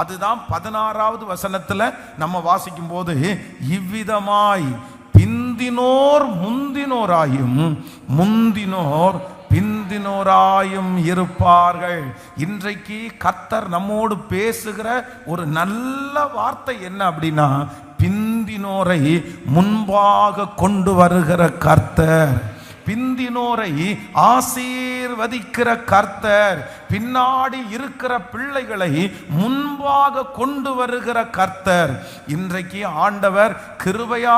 அதுதான் பதினாறாவது வசனத்தில் நம்ம வாசிக்கும் போது இவ்விதமாய் பிந்தினோர் முந்தினோராயும் முந்தினோர் பிந்தினோராயும் இருப்பார்கள். இன்றைக்கு கர்த்தர் நம்மோடு பேசுகிற ஒரு நல்ல வார்த்தை என்ன அப்படின்னா பிந்தினோரை முன்பாக கொண்டு வருகிற கர்த்தர். பிந்தினோரை ஆசீர்வதிக்கிற கர்த்தர் பின்னாடி இருக்கிற பிள்ளைகளை முன்பாக கொண்டு வருகிற கர்த்தர். இன்றைக்கு ஆண்டவர் கிருபையா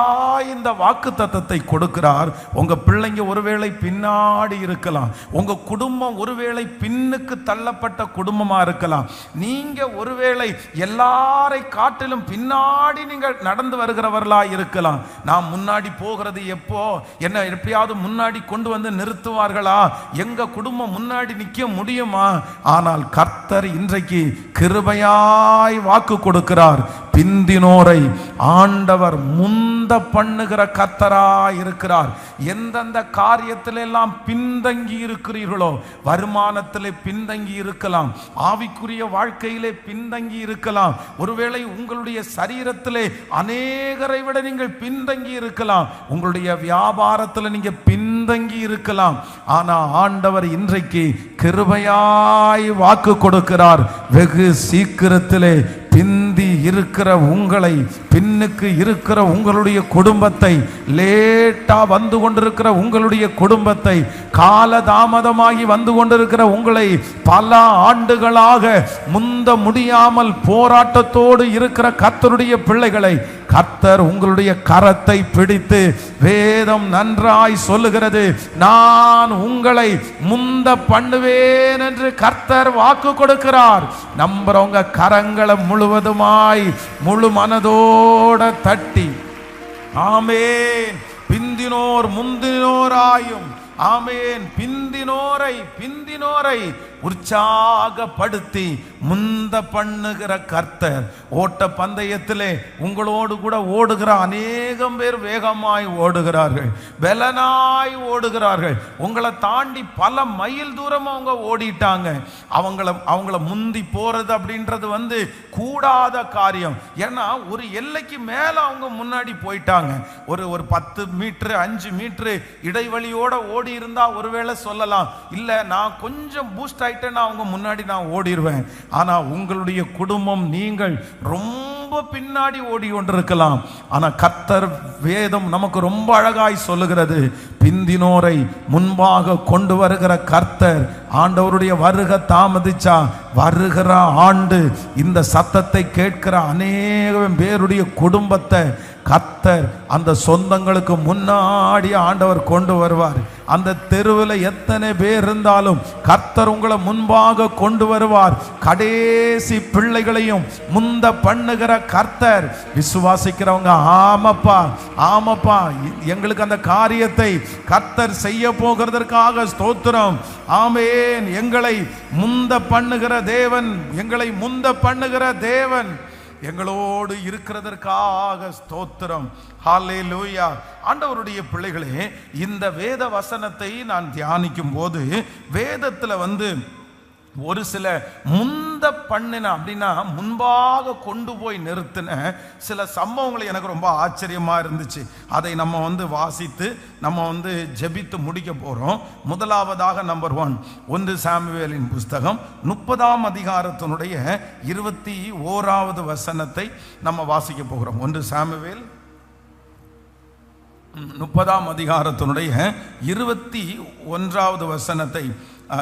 இந்த வாக்கு தத்தத்தை கொடுக்கிறார். உங்க பிள்ளைங்க ஒருவேளை பின்னாடி இருக்கலாம். உங்க குடும்பம் ஒருவேளை பின்னுக்கு தள்ளப்பட்ட குடும்பமா இருக்கலாம். நீங்க ஒருவேளை எல்லாரை காட்டிலும் பின்னாடி நீங்கள் நடந்து வருகிறவர்களா இருக்கலாம். நான் முன்னாடி போகிறது எப்போ? என்ன எப்படியாவது முன்னாடி கொண்டு வந்து நிறுத்துவார்களா? எங்க குடும்பம் முன்னாடி நிக்க முடியுமா? ஆனால் கர்த்தர் இன்றைக்கு கிருபையாய் வாக்கு கொடுக்கிறார். பிந்தினோரை ஆண்டவர் முந்த பண்ணுகிற கர்த்தராய் இருக்கிறார். எந்தெந்த காரியத்தில் எல்லாம் பின்தங்கி இருக்கிறீர்களோ வருமானத்திலே பின்தங்கி இருக்கலாம் ஆவிக்குரிய வாழ்க்கையிலே பின்தங்கி இருக்கலாம் ஒருவேளை உங்களுடைய சரீரத்திலே அநேகரை விட நீங்கள் பின்தங்கி இருக்கலாம் உங்களுடைய வியாபாரத்தில் நீங்க பின்தங்கி இருக்கலாம். ஆனா ஆண்டவர் இன்றைக்கு கிருபையாய் வாக்கு கொடுக்கிறார். வெகு சீக்கிரத்திலே பிந்தி இருக்கிற உங்களை பின்னுக்கு இருக்கிற உங்களுடைய குடும்பத்தை லேட்டா வந்து கொண்டிருக்கிற உங்களுடைய குடும்பத்தை காலதாமதமாகி வந்து கொண்டிருக்கிற உங்களை பல ஆண்டுகளாக முந்த முடியாமல் போராட்டத்தோடு இருக்கிற கத்தருடைய பிள்ளைகளை கர்த்தர் உங்களுடைய கரத்தை பிடித்து வேதம் நன்றாய் சொல்லுகிறது. நான் உங்களை முந்த பண்ணுவேன் என்று கர்த்தர் வாக்கு கொடுக்கிறார். நம்புறவங்க கரங்களை முழுவதுமாய் முழு மனதோட தட்டி ஆமேன் பிந்தினோர் முந்தினோராயும் ஆமேன் பிந்தினோரை பிந்தினோரை உற்சாகப்படுத்தி முந்த பண்ணுகிற கர்த்தர். ஓட்ட பந்தயத்திலே உங்களோடு கூட ஓடுகிற அநேகம் பேர் வேகமாய் ஓடுகிறார்கள். பலனாய் ஓடுகிறார்கள். உங்களை தாண்டி பல மைல் தூரம் அவங்க ஓடிட்டாங்க. அவங்கள அவங்கள முந்தி போறது அப்படின்றது வந்து கூடாத காரியம். ஏன்னா ஒரு எல்லைக்கு மேல அவங்க முன்னாடி போயிட்டாங்க. ஒரு ஒரு பத்து மீட்ரு அஞ்சு மீட்ரு இடைவெளியோட ஓடி இருந்தா ஒருவேளை சொல்லலாம். இல்லை நான் கொஞ்சம் பூஸ்ட் ஆயிட்டேன்னா அவங்க முன்னாடி நான் ஓடிடுவேன் ஆனா உங்களுடைய குடும்பம் நீங்கள் ரொம்ப பின்னாடி ஓடி கொண்டிருக்கலாம். ஆனா கத்தர் வேதம் நமக்கு ரொம்ப அழகாய் சொல்லுகிறது. பிந்தினோரை முன்பாக கொண்டு வருகிற கர்த்தர் ஆண்டவருடைய வருக தாமதிச்சா வருகிற ஆண்டு இந்த சத்தத்தை கேட்கிற அநேகம் பேருடைய குடும்பத்தை கத்தர் அந்த சொந்தங்களுக்கு முன்னாடி ஆண்டவர் கொண்டு வருவார். அந்த தெருவில் எத்தனை பேர் இருந்தாலும் கர்த்தர் உங்களை முன்பாக கொண்டு வருவார். கடைசி பிள்ளைகளையும் முந்த பண்ணுகிற கர்த்தர். விசுவாசிக்கிறவங்க ஆமப்பா ஆமப்பா எங்களுக்கு அந்த காரியத்தை கர்த்தர் செய்ய போகிறதற்காக ஸ்தோத்திரம். ஆமேன். எங்களை முந்த பண்ணுகிற தேவன் எங்களை முந்த பண்ணுகிற தேவன். எங்களோடு இருக்கிறதற்காக ஸ்தோத்திரம். ஹாலே லூயா ஆண்டவருடைய பிள்ளைகளே இந்த வேத வசனத்தை நான் தியானிக்கும் போது வேதத்தில் வந்து ஒரு சில முந்த பண்ணின அப்படின்னா முன்பாக கொண்டு போய் நிறுத்தின சில சம்பவங்கள் எனக்கு ரொம்ப ஆச்சரியமாக இருந்துச்சு. அதை நம்ம வந்து வாசித்து நம்ம வந்து ஜெபித்து முடிக்க போகிறோம் முதலாவதாக நம்பர் ஒன் ஒன்று சாமுவேலின் புஸ்தகம் முப்பதாம் அதிகாரத்தினுடைய இருபத்தி ஓராவது வசனத்தை நம்ம வாசிக்க போகிறோம். ஒன்று சாமுவேல் முப்பதாம் அதிகாரத்தினுடைய இருபத்தி ஒன்றாவது வசனத்தை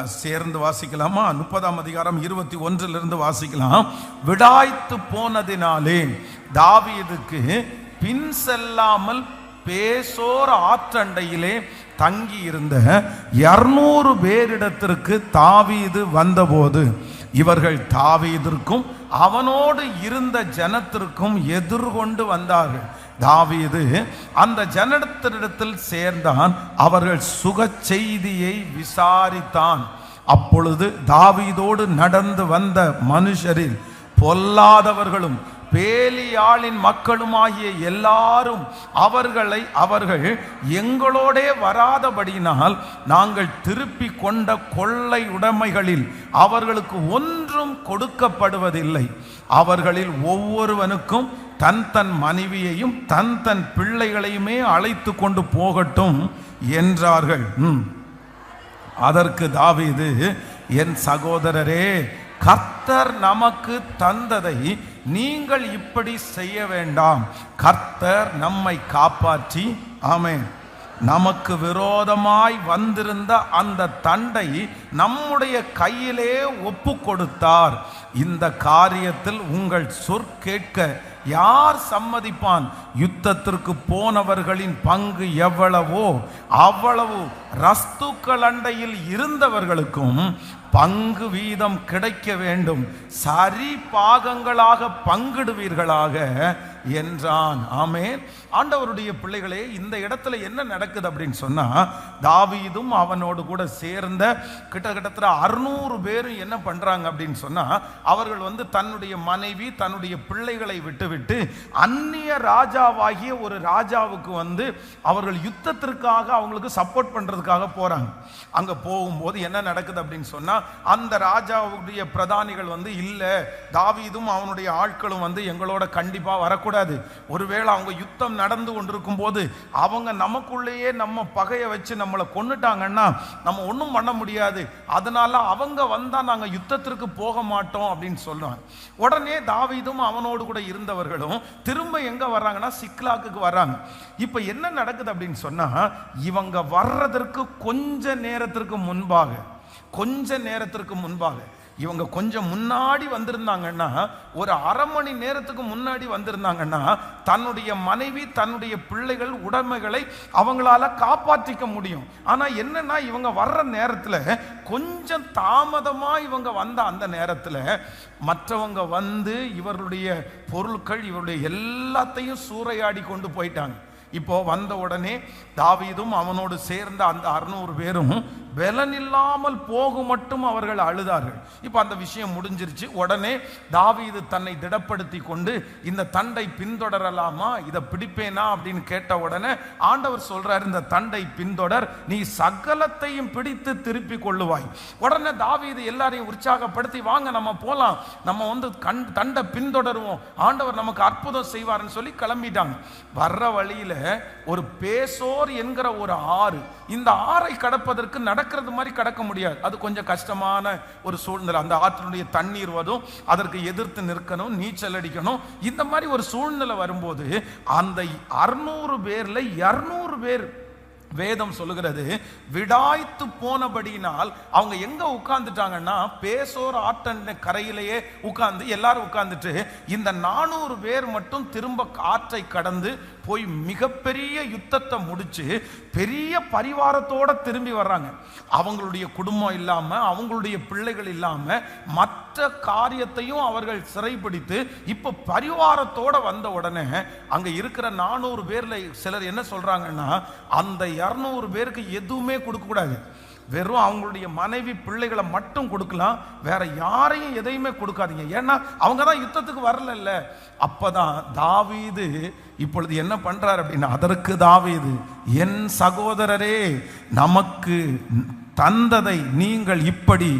சேர்ந்து வாசிக்கலாமா? முப்பதாம் அதிகாரம் இருபத்தி ஒன்றிலிருந்து வாசிக்கலாம். விடாய்த்து போனதினாலே தாவீதுக்கு பின் செல்லாமல் பேசோர் ஆற்றண்டையிலே தங்கி இருந்த இருநூறு பேரிடத்திற்கு தாவீது வந்தபோது இவர்கள் தாவீதிற்கும் அவனோடு இருந்த ஜனத்திற்கும் எதிர்கொண்டு வந்தார்கள். தாவீது அந்த ஜனத்தினிடத்தில் சேர்ந்தான். அவர்கள் சுக செய்தியை விசாரித்தான். அப்பொழுது தாவீதோடு நடந்து வந்த மனுஷரில் பொல்லாதவர்களும் பேலியாளின் மக்களுமாகிய எல்லாரும் அவர்களை அவர்கள் எங்களோடே வராதபடியினால் நாங்கள் திருப்பி கொண்ட கொள்ளை உடைமைகளில் அவர்களுக்கு ஒன்றும் கொடுக்கப்படுவதில்லை அவர்களில் ஒவ்வொருவனுக்கும் தன் தன் மனைவியையும் தன் தன் பிள்ளைகளையுமே அழைத்து கொண்டு போகட்டும் என்றார்கள் ம். அதற்கு தாவீது என் சகோதரரே கர்த்தர் நமக்கு தந்ததை நீங்கள் இப்படி செய்ய வேண்டாம். கர்த்தர் நம்மை காப்பாற்றி ஆமென். நமக்கு விரோதமாய் வந்திருந்த அந்த தண்டை நம்முடைய கையிலே ஒப்பு கொடுத்தார் இந்த காரியத்தில் உங்கள் சொற்கேட்க யார் சம்மதிப்பான்? யுத்தத்திற்கு போனவர்களின் பங்கு எவ்வளவோ அவ்வளவு ரஸ்துக்கள் அண்டையில் இருந்தவர்களுக்கும் பங்கு வீதம் கிடைக்க வேண்டும். சரி பாகங்களாக பங்கிடுவீர்களாக. என்றான். ஆமே ஆண்டவருடைய பிள்ளைகளே இந்த இடத்துல என்ன நடக்குது அப்படின்னு சொன்னா தாவீதும் அவனோடு கூட சேர்ந்த கிட்டத்தட்ட அறுநூறு பேரும் என்ன பண்றாங்க அப்படின்னு சொன்னா அவர்கள் வந்து தன்னுடைய மனைவி தன்னுடைய பிள்ளைகளை விட்டுவிட்டு அந்நிய ராஜாவாகிய ஒரு ராஜாவுக்கு வந்து அவர்கள் யுத்தத்திற்காக அவங்களுக்கு சப்போர்ட் பண்றதுக்காக போறாங்க. அங்க போகும்போது என்ன நடக்குது அப்படின்னு சொன்னா அந்த ராஜாவுடைய பிரதானிகள் வந்து இல்லை தாவீதும் அவனுடைய ஆட்களும் வந்து எங்களோட கண்டிப்பாக வரக்கூடாது. ஒருவேளை அவங்க யுத்தம் நடந்து கொண்டிருக்கும் போது அவங்க நமக்குள்ளேயே நம்ம பகையை வச்சு நம்மளை கொன்னுட்டாங்கன்னா நம்ம ஒன்றும் பண்ண முடியாது. அதனால அவங்க வந்தா நாங்கள் யுத்தத்திற்கு போக மாட்டோம் அப்படின்னு சொல்லுவாங்க உடனே தாவீதும் அவனோடு கூட இருந்தவர்களும் திரும்ப எங்க வர்றாங்கன்னா சிக்லாக்குக்கு வர்றாங்க. இப்போ என்ன நடக்குது அப்படின்னு சொன்னா இவங்க வர்றதற்கு கொஞ்ச நேரத்திற்கு முன்பாக கொஞ்ச நேரத்திற்கு முன்பாக இவங்க கொஞ்சம் முன்னாடி வந்திருந்தாங்கன்னா ஒரு அரை மணி நேரத்துக்கு முன்னாடி வந்திருந்தாங்கன்னா தன்னுடைய மனைவி தன்னுடைய பிள்ளைகள் உடைமைகளை அவங்களால காப்பாற்றிக்க முடியும். ஆனால் என்னன்னா இவங்க வர்ற நேரத்தில் கொஞ்சம் தாமதமாக இவங்க வந்த அந்த நேரத்தில் மற்றவங்க வந்து இவர்களுடைய பொருட்கள் இவருடைய எல்லாத்தையும் சூறையாடி கொண்டு போயிட்டாங்க. இப்போ வந்த உடனே தாவீதும் அவனோடு சேர்ந்த அந்த அறுநூறு பேரும் பலனில்லாமல் போக மட்டும் அவர்கள் அழுதார்கள். இப்போ அந்த விஷயம் முடிஞ்சிருச்சு. உடனே தாவீது தன்னை திடப்படுத்தி கொண்டு இந்த தண்டை பின்தொடரலாமா? இதை பிடிப்பேனா? அப்படின்னு கேட்ட உடனே ஆண்டவர் சொல்றார் இந்த தண்டை பின்தொடர் நீ சகலத்தையும் பிடித்து திருப்பி கொள்ளுவாய். உடனே தாவீது எல்லாரையும் உற்சாகப்படுத்தி வாங்க நம்ம போலாம். நம்ம வந்து கண் தண்டை பின்தொடருவோம். ஆண்டவர் நமக்கு அற்புதம் செய்வார்னு சொல்லி கிளம்பிட்டாங்க. வர்ற வழியில ஒரு பேசோர் என்கிற ஒரு ஆறு இந்த ஆறை கடப்பதற்கு கடக்கிறது மாதிரி கடக்க முடியாது. அது கொஞ்சம் கஷ்டமான ஒரு சூழ்நிலை. அந்த ஆற்றினுடைய தண்ணீர் வரும் அதற்கு எதிர்த்து நிற்கணும் நீச்சல் அடிக்கணும். இந்த மாதிரி ஒரு சூழ்நிலை வரும்போது அந்த அறுநூறு பேர்ல இருநூறு பேர் வேதம் சொல்லுகிறது விடாய்த்து போனபடியினால் அவங்க எங்க உட்கார்ந்துட்டாங்கன்னா பேசோர் ஆற்ற கரையிலேயே உட்கார்ந்து எல்லாரும் உட்கார்ந்துட்டு இந்த நானூறு பேர் மட்டும் திரும்ப ஆற்றை கடந்து போய் மிகப்பெரிய யுத்தத்தை முடித்து பெரிய பரிவாரத்தோட திரும்பி வர்றாங்க. அவங்களுடைய குடும்பம் இல்லாமல் அவங்களுடைய பிள்ளைகள் இல்லாமல் மற்ற காரியத்தையும் அவர்கள் சிறைப்பிடித்து இப்போ பரிவாரத்தோட வந்த உடனே அங்கே இருக்கிற நானூறு பேரில் சிலர் என்ன சொல்கிறாங்கன்னா அந்த இரநூறு பேருக்கு எதுவுமே கொடுக்கக்கூடாது. வெறும் அவங்களுடைய மனைவி பிள்ளைகளை மட்டும் கொடுக்கலாம் வேற யாரையும் எதையுமே கொடுக்காதீங்க. ஏன்னா அவங்க தான் யுத்தத்துக்கு வரல அப்பதான் தாவீது இப்பொழுது என்ன பண்றாரு அப்படின்னா அதற்கு தாவீது என் சகோதரரே நமக்கு தந்ததை நீங்கள் இப்படி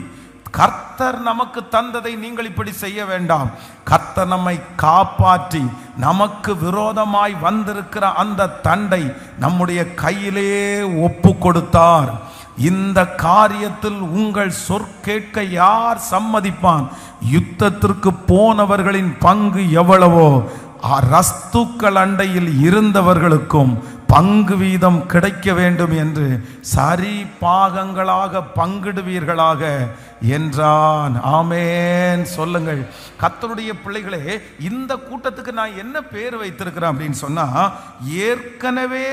கர்த்தர் நமக்கு தந்ததை நீங்கள் இப்படி செய்ய வேண்டாம். கர்த்தர் நம்மை காப்பாற்றி நமக்கு விரோதமாய் வந்திருக்கிற அந்த தண்டை நம்முடைய கையிலே ஒப்பு கொடுத்தார். இந்த காரியத்தில் உங்கள் சொற்கேட்க யார் சம்மதிப்பான்? யுத்தத்திற்கு போனவர்களின் பங்கு எவ்வளவோ ரஸ்துக்கள் அண்டையில் இருந்தவர்களுக்கும் பங்கு வீதம் கிடைக்க வேண்டும் என்று சரி பாகங்களாக பங்கிடுவீர்களாக. என்றான். ஆமேன். சொல்லுங்கள். கத்தருடைய பிள்ளைகளே இந்த கூட்டத்துக்கு நான் என்ன பேர் வைத்திருக்கிறேன் அப்படின்னு சொன்னா ஏற்கனவே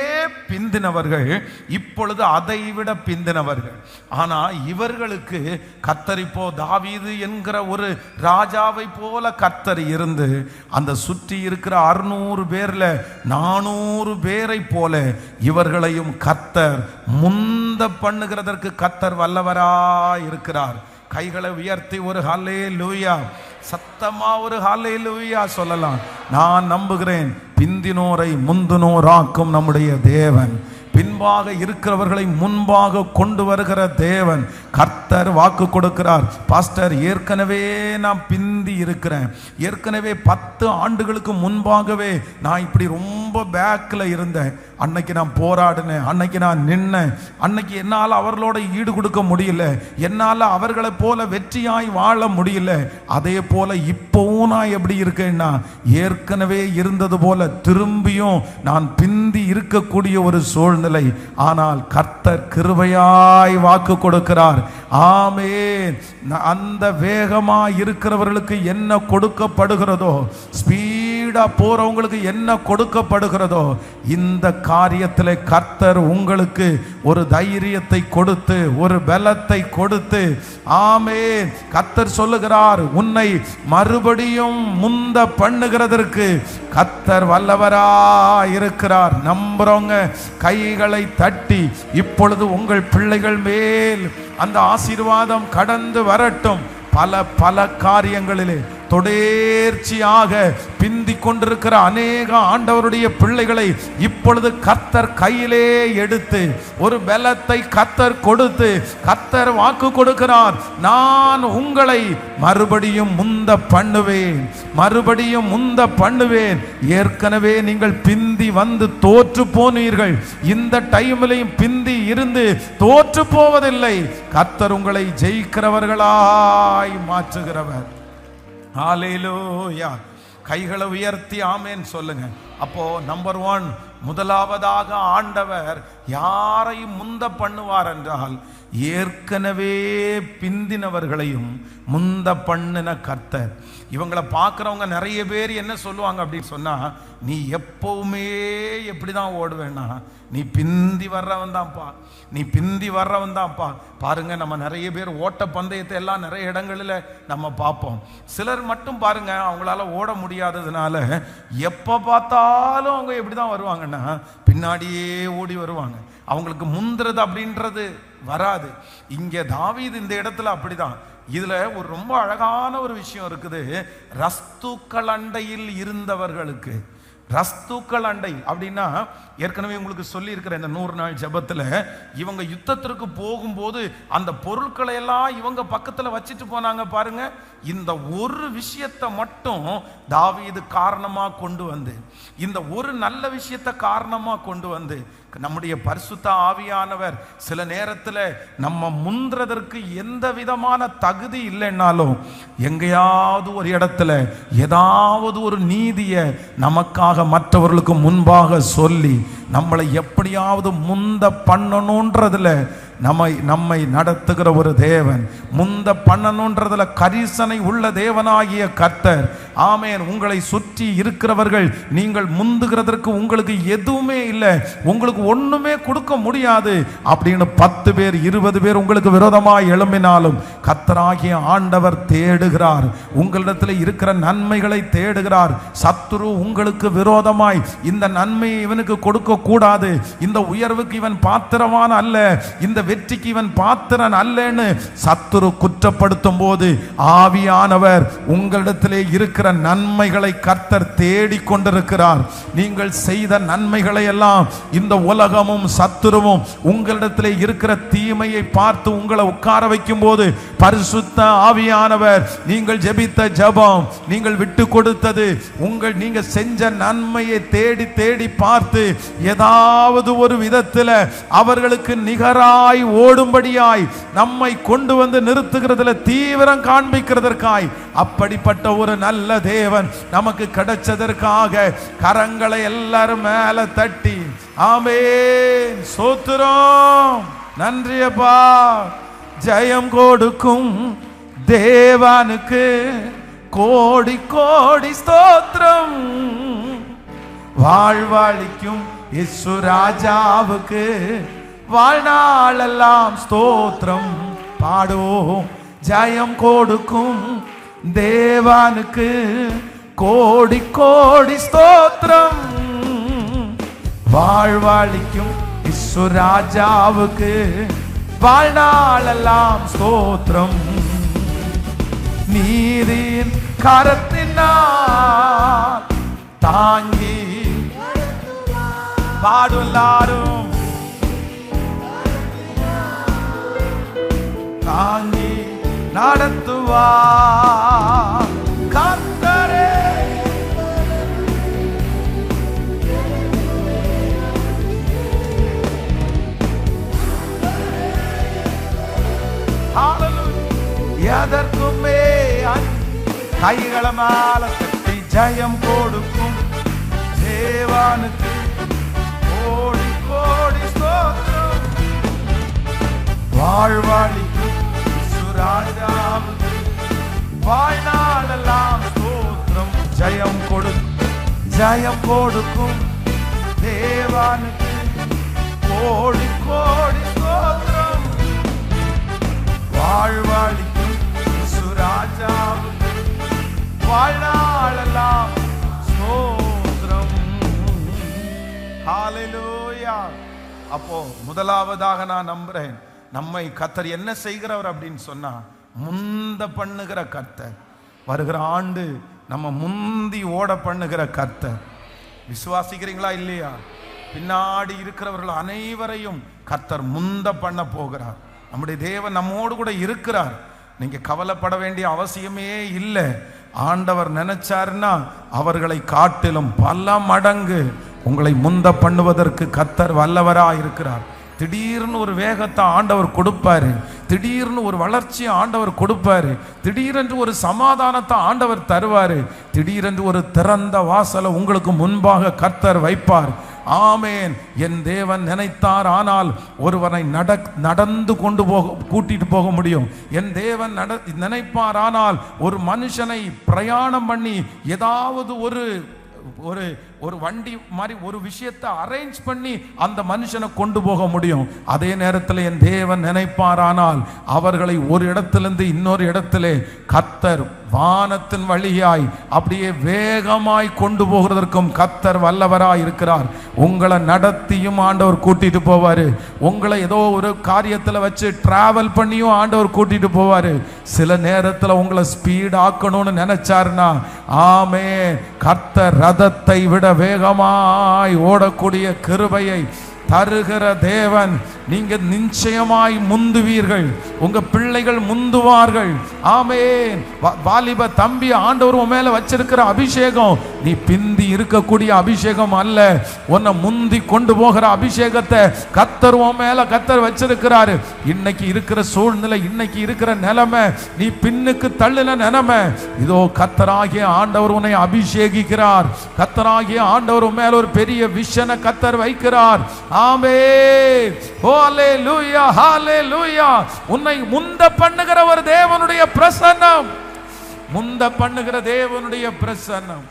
பிந்தினவர்கள் இப்பொழுது அதை விட பிந்தினவர்கள். ஆனா இவர்களுக்கு கத்தரிப்போ இப்போ தாவீது என்கிற ஒரு ராஜாவை போல கத்தர் இருந்து அந்த சுற்றி இருக்கிற அறுநூறு பேர்ல நானூறு பேரை போல இவர்களையும் கத்தர் முந்த பண்ணுகிறதற்கு கத்தர் வல்லவராய் இருக்கிறார். கைகளை உயர்த்தி ஒரு ஹாலே லூயா சத்தமா ஒரு ஹாலே லூயா சொல்லலாம். நான் நம்புகிறேன். பிந்தினோரை முந்தினோராக்கும் நம்முடைய தேவன். பின்பாக இருக்கிறவர்களை முன்பாக கொண்டு வருகிற தேவன். கர்த்தர் வாக்கு கொடுக்கிறார். பாஸ்டர் ஏற்கனவே நான் பிந்தி இருக்கிறேன். ஏற்கனவே பத்து ஆண்டுகளுக்கு முன்பாகவே நான் இப்படி ரொம்ப ரொம்ப பேக்கில் இருந்தேன். அன்னைக்கு நான் போராடினேன். அன்னைக்கு நான் நின்னேன். அன்னைக்கு என்னால் அவர்களோட ஈடு கொடுக்க முடியல. என்னால் அவர்களை போல வெற்றியாய் வாழ முடியல. அதே போல இப்போவும் நான் எப்படி இருக்கேன்னா ஏற்கனவே இருந்தது போல திரும்பியும் நான் பிந்தி இருக்கக்கூடிய ஒரு சூழ்நிலை. ஆனால் கர்த்தர் கிருபையாய் வாக்கு கொடுக்கிறார். ஆமே அந்த வேகமாக இருக்கிறவர்களுக்கு என்ன கொடுக்கப்படுகிறதோ ஸ்பீடா போறவங்களுக்கு என்ன கொடுக்கப்படுகிறதோ இந்த காரியத்தில் கர்த்தர் உங்களுக்கு ஒரு தைரியத்தை கொடுத்து ஒரு பலத்தை கொடுத்து ஆமே கர்த்தர் சொல்லுகிறார் உன்னை மறுபடியும் முந்த பண்ணுகிறதற்கு கர்த்தர் வல்லவரா இருக்கிறார் நம்புறவங்க கைகளை தட்டி இப்பொழுது உங்கள் பிள்ளைகள் மேல் அந்த ஆசீர்வாதம் கடந்து வரட்டும். பல பல காரியங்களிலே தொடர்ச்சியாக பின் கொண்டிருக்கிற அநேக ஆண்டவருடைய பிள்ளைகளை இப்பொழுது கத்தர் கையிலே எடுத்து ஒரு பலத்தை கத்தர் கொடுத்து கத்தர் வாக்கு கொடுக்கிறார். நான் உங்களை மறுபடியும் முந்த பண்ணுவேன். மறுபடியும் முந்த பண்ணுவேன். ஏற்கனவே நீங்கள் பிந்தி வந்து தோற்று போனீர்கள். இந்த டைம்லையும் பிந்தி இருந்து தோற்று போவதில்லை. கத்தர் உங்களை ஜெயிக்கிறவர்களாய் மாற்றுகிறவர். ஹalleluya. கைகளை உயர்த்தி ஆமேன்னு சொல்லுங்க. அப்போ நம்பர் ஒன் முதலாவதாக ஆண்டவர் யாரையும் முந்த பண்ணுவார் என்றால் ஏற்கனவே பிந்தினவர்களையும் முந்த பண்ணின கர்த்தர். இவங்களை பார்க்குறவங்க நிறைய பேர் என்ன சொல்லுவாங்க அப்படின்னு சொன்னால் நீ எப்போவுமே எப்படி தான் ஓடுவேன்னா நீ பிந்தி வர்றவன் தான்ப்பா நீ பிந்தி வர்றவன் தான்ப்பா பாருங்க நம்ம நிறைய பேர் ஓட்ட பந்தயத்தை எல்லாம் நிறைய இடங்களில் நம்ம பார்ப்போம். சிலர் மட்டும் பாருங்கள் அவங்களால ஓட முடியாததுனால எப்போ பார்த்தாலும் அவங்க எப்படி தான் வருவாங்கன்னா பின்னாடியே ஓடி வருவாங்க. அவங்களுக்கு முந்துறது அப்படின்றது வராது. இங்கே தாவீது இந்த இடத்துல அப்படிதான். இதுல ஒரு ரொம்ப அழகான ஒரு விஷயம் இருக்குது. ரஸ்துக்கள் அண்டையில் இருந்தவர்களுக்கு. ரஸ்துக்கள் அண்டை அப்படின்னா ஏற்கனவே உங்களுக்கு சொல்லியிருக்கிற இந்த நூறு நாள் ஜபத்தில் இவங்க யுத்தத்திற்கு போகும்போது அந்த பொருட்களை எல்லாம் இவங்க பக்கத்தில் வச்சுட்டு போனாங்க பாருங்க. இந்த ஒரு விஷயத்தை மட்டும் தாவிய இது காரணமாக கொண்டு வந்து இந்த ஒரு நல்ல விஷயத்தை காரணமாக கொண்டு வந்து நம்முடைய பரிசுத்த ஆவியானவர் சில நேரத்தில் நம்ம முந்துறதற்கு எந்த விதமான தகுதி இல்லைன்னாலும் எங்கேயாவது ஒரு இடத்துல ஏதாவது ஒரு நீதியை நமக்காக மற்றவர்களுக்கு முன்பாக சொல்லி நம்மளை எப்படியாவது முந்த பண்ணணுன்றதுல நம்மை நம்மை நடத்துகிற ஒரு தேவன். முந்த பண்ணணுன்றதுல கரிசனை உள்ள தேவனாகிய கர்த்தர் ஆமேன். உங்களை சுற்றி இருக்கிறவர்கள் நீங்கள் முந்துகிறதற்கு உங்களுக்கு எதுவுமே இல்லை. உங்களுக்கு ஒன்றுமே கொடுக்க முடியாது. அப்படின்னு பத்து பேர் இருபது பேர் உங்களுக்கு விரோதமாய் எழும்பினாலும் கத்தராகிய ஆண்டவர் தேடுகிறார். உங்களிடத்தில் இருக்கிற நன்மைகளை தேடுகிறார். சத்துரு உங்களுக்கு விரோதமாய் இந்த நன்மையை இவனுக்கு கொடுக்க கூடாது. இந்த உயர்வுக்கு இவன் பாத்திரமான அல்ல. இந்த வெற்றிக்கு இவன் பாத்திரன் அல்லன்னு சத்துரு குற்றப்படுத்தும் போது ஆவியானவர் உங்களிடத்திலே இருக்கிற நன்மைகளை கர்த்தர் தேடிக் கொண்டிருக்கிறார் நீங்கள் செய்த நன்மைகளை எல்லாம் இந்த உலகமும் சத்துருவும் உங்களிடத்தில் இருக்கிற தீமையை பார்த்து உங்களை உட்கார வைக்கும் போது பரிசுத்த ஆவியானவர் நீங்கள் ஜெபித்த ஜெபம் நீங்கள் விட்டு கொடுத்தது உங்கள் நீங்க செஞ்ச நன்மையை தேடி தேடி பார்த்து ஏதாவது ஒரு விதத்தில் அவர்களுக்கு நிகராய் ஓடும்படியாய் நம்மை கொண்டு வந்து நிறுத்துகிறதுல தீவிரம் காண்பிக்கிறதற்காய் அப்படிப்பட்ட ஒரு நல்ல தேவன் நமக்கு கிடைச்சதற்காக கரங்களை எல்லாரும் மேல தட்டி ஆமே சோத்துறோம் நன்றியப்பா ஜெயம் கொடுக்கும் தேவனுக்கு கோடி கோடி ஸ்தோத்திரம். வாழ்வழிக்கும் இசு ராஜாவுக்கு வாழ்நாளெல்லாம் ஸ்தோத்திரம். பாடுவோம். ஜெயம் கொடுக்கும் தேவானுக்கு கோடி கோடி ஸ்தோத்திரம். வாழ்வாளிக்கும் இயேசு ராஜாவுக்கு வாழ்நாளெல்லாம் ஸ்தோத்திரம். நீரின் கரத்தினால் தாங்கி பாடும் எல்லாரும் தாங்கி நடத்துவா. கர்த்தரே. எதற்குமே கைகள மேல தட்டி ஜெயம் கொடுக்கும் தேவானுக்கு. கோடி கோடி வாழ்வாளி ராஜாவுக்கு சுராஜாவுக்கு வாழ்நாளெல்லாம் ஸ்தோத்திரம் ஜெயம் கொடுக்கும் ஜெயம் கொடுக்கும் தேவானுக்கு. கோடி கோடி ஸ்தோத்திரம். வாழ்வாளிக்கும் சுராஜாவுக்கு வாழ்நாளெல்லாம் ஸ்தோத்திரம். ஹalleluya. அப்போ முதலாவதாக நான் நம்புறேன். நம்மை கத்தர் என்ன செய்கிறவர் அப்படின்னு சொன்னால் முந்த பண்ணுகிற கர்த்தர். வருகிற ஆண்டு நம்ம முந்தி ஓட பண்ணுகிற கர்த்தர். விசுவாசிக்கிறீங்களா இல்லையா? பின்னாடி இருக்கிறவர்கள் அனைவரையும் கர்த்தர் முந்த பண்ண போகிறார். நம்முடைய தேவன் நம்மோடு கூட இருக்கிறார். நீங்கள் கவலைப்பட வேண்டிய அவசியமே இல்லை. ஆண்டவர் நினைச்சாருன்னா அவர்களை காட்டிலும் பல மடங்கு உங்களை முந்த பண்ணுவதற்கு கத்தர் வல்லவராக இருக்கிறார் திடீர்னு ஒரு வேகத்தை ஆண்டவர் கொடுப்பாரு. திடீர்னு ஒரு வளர்ச்சியை ஆண்டவர் கொடுப்பாரு. திடீரென்று ஒரு சமாதானத்தை ஆண்டவர் தருவாரு. திடீரென்று ஒரு திறந்த வாசலை உங்களுக்கு முன்பாக கர்த்தர் வைப்பார். ஆமேன். என் தேவன் நினைத்தார் ஆனால் ஒருவனை நட நடந்து கொண்டு போக கூட்டிட்டு போக முடியும். என் தேவன் நட நினைப்பார் ஆனால் ஒரு மனுஷனை பிரயாணம் பண்ணி ஏதாவது ஒரு ஒரு ஒரு வண்டி மாதிரி ஒரு விஷயத்தை அரேஞ்ச் பண்ணி அந்த மனுஷனை கொண்டு போக முடியும். அதே நேரத்தில் என் தேவன் நினைப்பாரானால் அவர்களை ஒரு இடத்திலிருந்து இன்னொரு இடத்திலே கத்தர் வானத்தின் வழியாய் அப்படியே வேகமாய் கொண்டு போகிறதற்கும் கத்தர் வல்லவராய் இருக்கிறார். உங்களை நடத்தியும் ஆண்டவர் கூட்டிட்டு போவார். உங்களை ஏதோ ஒரு காரியத்தில் வச்சு டிராவல் பண்ணியும் ஆண்டவர் கூட்டிட்டு போவார். சில நேரத்தில் உங்களை ஸ்பீட் ஆக்கணும்னு நினைச்சாருன்னா ஆமே கர்த்தர் ரதத்தை விட வேகமாய் ஓடக்கூடிய கிருபையை தருகிற தேவன். நீங்க நிச்சயமாய் முந்துவீர்கள். உங்க பிள்ளைகள் முந்துவார்கள். ஆமேன். வாலிப தம்பி ஆண்டவர் உன் மேல வச்சிருக்கிற அபிஷேகம் நீ பிந்தி இருக்கக்கூடிய அபிஷேகம் அல்ல. உன்னை முந்தி கொண்டு போகிற அபிஷேகத்தை கத்தர் உன் மேல கத்தர் வச்சிருக்கிறாரு. இன்னைக்கு இருக்கிற சூழ்நிலை இன்னைக்கு இருக்கிற நிலைமை நீ பின்னுக்கு தள்ளின நிலைமை. இதோ கத்தராகிய ஆண்டவர் உன்னை அபிஷேகிக்கிறார். கத்தராகிய ஆண்டவர் உன் மேல ஒரு பெரிய விஷனை கத்தர் வைக்கிறார். ஆமே ஹோலே லூயா ஹாலே லூயா உன்னை முந்த பண்ணுகிற ஒரு தேவனுடைய பிரசன்னம். முந்த பண்ணுகிற தேவனுடைய பிரசன்னம்.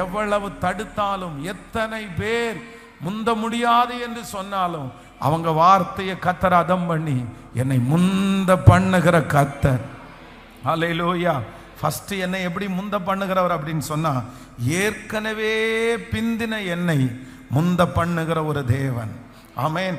எவ்வளவு தடுத்தாலும் எத்தனை பேர் முந்த முடியாது என்று சொன்னாலும் அவங்க வார்த்தையை கத்தர் அதம் பண்ணி என்னை முந்த பண்ணுகிற கத்தர். அலையிலோயா ஃபஸ்ட்டு என்னை எப்படி முந்த பண்ணுகிறவர் அப்படின்னு சொன்னால் ஏற்கனவே பிந்தின என்னை முந்த பண்ணுகிற ஒரு தேவன். ஆமேன்